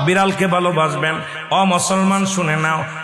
বিড়ালকে ভালোবাসবেন। অ মুসলমান শুনে নাও।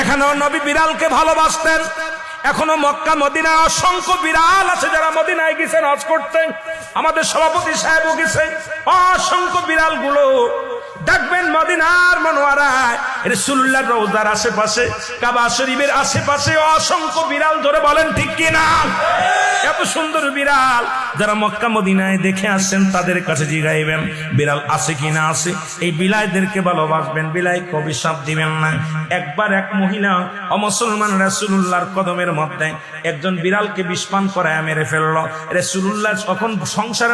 এখানেও নবী বিড়ালকে ভালোবাসতেন। এখনও মক্কা, মদিনায় অসংখ্য বিড়াল আছে যারা মদিনায় গেছেন হজ করতেন আমাদের সভাপতি সাহেবও গেছেন অসংখ্য বিড়ালগুলো দেখবেন মদিনার মনোয়ারায় রসুল্লাহ রৌদার আশেপাশে, কাবা শরীফের আশেপাশে অসংখ্য বিড়াল ধরে বলেন, ঠিক কিনা এত সুন্দর বিড়াল। যারা মক্কা মদিনায় দেখে আসছেন তাদের কাছে জিগাইবেন, বিড়াল আছে কি না আছে? এই বিলাইদেরকে ভালোবাসবেন। বিলাই কবি সাপ দিবেন না। একবার এক মহিলা অমুসলমান রাসূলুল্লাহর কদমের মধ্যে একজন বিড়ালকে বিষপান করায় মেরে ফেলল। রাসূলুল্লাহ তখন সংসারে